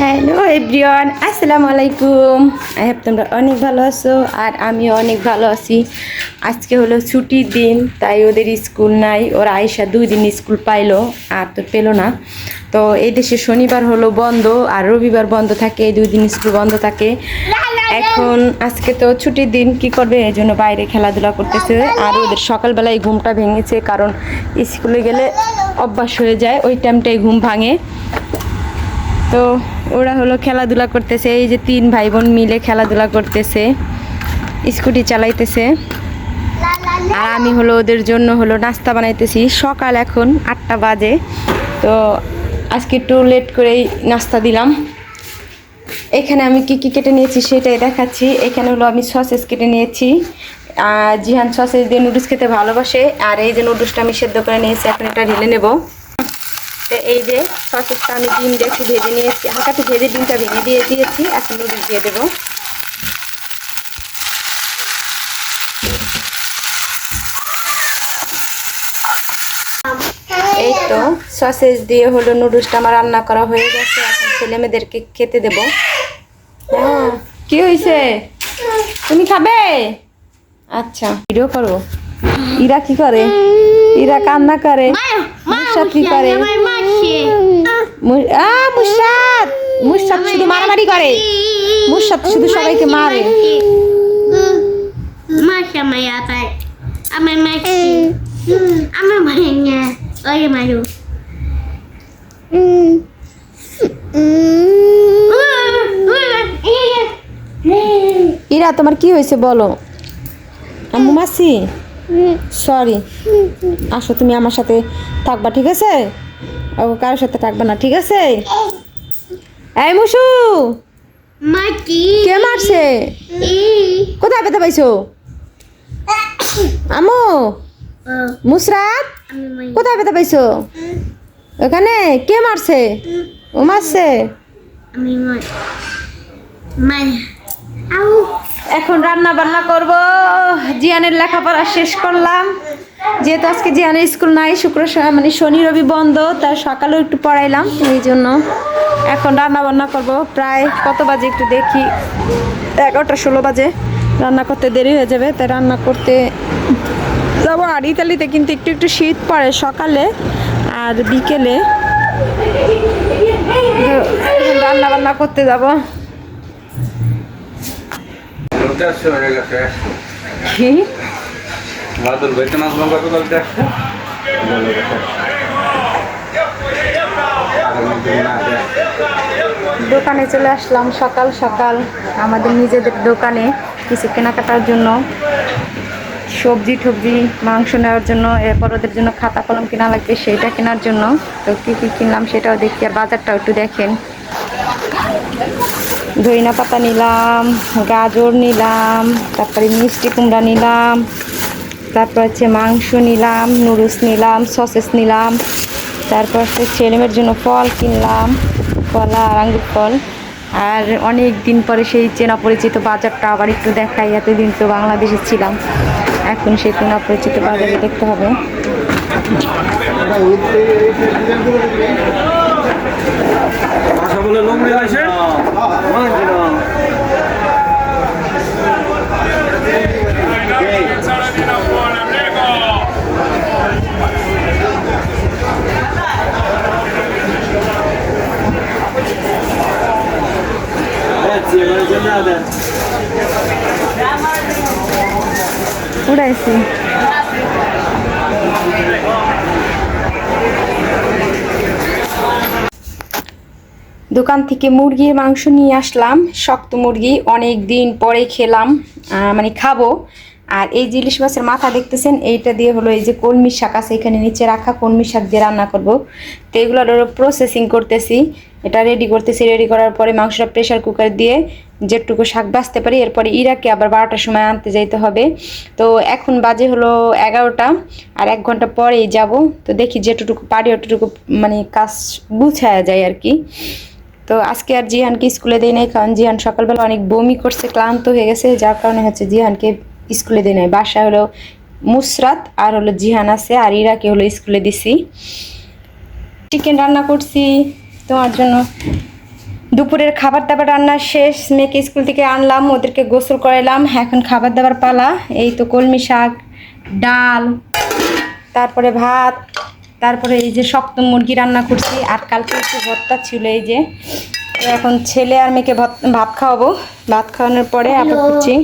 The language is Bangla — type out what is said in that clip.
হ্যালো এভরিওয়ান আসসালামু আলাইকুম আই হ্যাভ তোমরা অনেক ভালো আছো আর আমিও অনেক ভালো আছি। আজকে হলো ছুটির দিন, তাই ওদের স্কুল নাই। ওরা আয়সা দুই দিন স্কুল পাইলো, আর তো পেল না। তো এই দেশে শনিবার হলো বন্ধ, আর রবিবার বন্ধ থাকে দুই দিন স্কুল বন্ধ থাকে। এখন আজকে তো ছুটির দিন, কি করবে? এই জন্য বাইরে খেলাধুলা করতেছে। আর ওদের সকালবেলায় ঘুমটা ভেঙেছে, কারণ স্কুলে গেলে অভ্যাস হয়ে যায়, ওই টাইমটাই ঘুম ভাঙে। তো ওরা হলো খেলাধুলা করতেছে, এই যে তিন ভাই বোন মিলে খেলাধুলা করতেছে, স্কুটি চালাইতেছে। আর আমি হলো ওদের জন্য হলো নাস্তা বানাইতেছি, সকাল এখন আটটা বাজে, তো আজকে একটু লেট করেই নাস্তা দিলাম। এখানে আমি কি কি কেটে নিয়েছি সেটাই দেখাচ্ছি। এখানে হলো আমি সসেস কেটে নিয়েছি জিহান সসেস দিয়ে নুডলস খেতে ভালোবাসে, আর এই যে নুডলসটা আমি সেদ্ধ করে নিয়েছি, এখন এটা ঢেলে নেব। তো এই যে সসেসটা আমি ডিম দিয়ে একটু ভেজে নিয়েছি। হালকা একটু ভেজে ডিমটা ভেঙে দিয়ে দিয়েছি এখন নুডলস দিয়ে দেবো। এই তো সসেস দিয়ে হলো নুডলসটা আমার রান্না করা হয়ে গেছে। এখন ছেলে মেয়েদেরকে খেতে দেবো। হ্যাঁ কি হয়েছে তুমি খাবে? আচ্ছা ভিডিও করো। ইরা কি করে? ইরা কান্না করে? কি করে? মুসাদ মুসাদ শুধু মারামারি করে। মুসাদ শুধু সবাইকে মারে। ইরা তোমার কি হয়েছে বলো? আম্মু মাসি? সরি আসো তুমি আমার সাথে থাকবা ঠিক আছে? ও কারোর সাথে থাকবা না ঠিক আছে? এই মুসু. কে মারছে. কোথায় পেতে পাইছো? Oh, মুসরাত. কোথায় পেতে পাইছো? ওখানে কে মারছে? ও মারছে. এখন রান্না বান্না করব। জিয়ানের লেখাপড়া শেষ করলাম। যেহেতু আজকে জিয়ানের স্কুল নাই শুক্র মানে শনি রবি বন্ধ তাই সকালেও একটু পড়াইলাম এই জন্য এখন রান্না বান্না করব। প্রায় কত বাজে একটু দেখি। এগারোটা ষোলো বাজে রান্না করতে দেরি হয়ে যাবে তাই রান্না করতে যাব। আর ইতালিতে কিন্তু একটু একটু শীত পড়ে সকালে আর বিকেলে। রান্না বান্না করতে যাব। দেড়শো দোকানে চলে আসলাম সকাল সকাল। আমাদের নিজেদের দোকানে কিছু কেনাকাটার জন্য, সবজি টবজি মাংস নেওয়ার জন্য, এরপর ওদের জন্য খাতা কলম কেনা লাগবে, সেইটা কেনার জন্য। তো কী কী কিনলাম সেটাও দেখি, আর বাজারটাও একটু দেখেন। ধইনা পাতা নিলাম, গাজর নিলাম, তারপরে মিষ্টি কুমড়া নিলাম তারপর হচ্ছে মাংস নিলাম নুডলস নিলাম সসেস নিলাম। তারপর হচ্ছে ছেলেমেয়ের জন্য ফল কিনলাম কলা আর আঙ্গুর ফল। আর অনেক দিন পরে সেই চেনা পরিচিত বাজারটা আবার একটু দেখাই এতদিন তো বাংলাদেশে ছিলাম। এখন সেই চেনা পরিচিত বাজারে দেখতে হবে। ভাষা বলে উড়াইছি দোকান থেকে মুরগির মাংস নিয়ে আসলাম। শক্ত মুরগি, অনেক দিন পরে খেলাম মানে খাব। আর এই যে ইলিশ মাছের মাথা দেখতেছেন, এইটা দিয়ে হলো এই যে কলমি শাক আছে, এখানে নিচে রাখা কলমি শাক দিয়ে রান্না করব। তো এগুলোর প্রসেসিং করতেছি। এটা রেডি করতেছি রেডি করার পরে মাংসটা প্রেশার কুকার দিয়ে যেটুকু শাক বাঁচতে পারি, এরপরে ইরাকে আবার বারোটার সময় আনতে যাইতে হবে। তো এখন বাজে হলো এগারোটা, আর এক ঘণ্টা পরেই যাব। তো দেখি যেটুকু পারি অতটুকু মানে কাজ গুছায়া যায় আর কি। তো আজকে আর জিহানকে স্কুলে দেয় নাই, কারণ জিহান সকালবেলা অনেক বমি করছে, ক্লান্ত হয়ে গেছে, যার কারণে হচ্ছে জিহানকে স্কুলে দেয় নাই। বাসায় হলো মুসরাত আর হলো জিহান আছে, আর ইরাকে হলো স্কুলে দিছি। চিকেন রান্না করছি। তোমার জন্য। দুপুরের খাবার দাবার রান্না শেষ মেয়েকে স্কুল থেকে আনলাম ওদেরকে গোসল করাইলাম। এখন খাবার দাবার পালা এই তো কলমি শাক ডাল তারপরে ভাত তারপরে এই যে শক্ত মুরগি রান্না করছি। আর কালকে একটু ভর্তা ছিল এই যে। এখন ছেলে আর মেয়েকে ভাত ভাত খাওয়াবো। ভাত খাওয়ানোর পরে আবার করছি।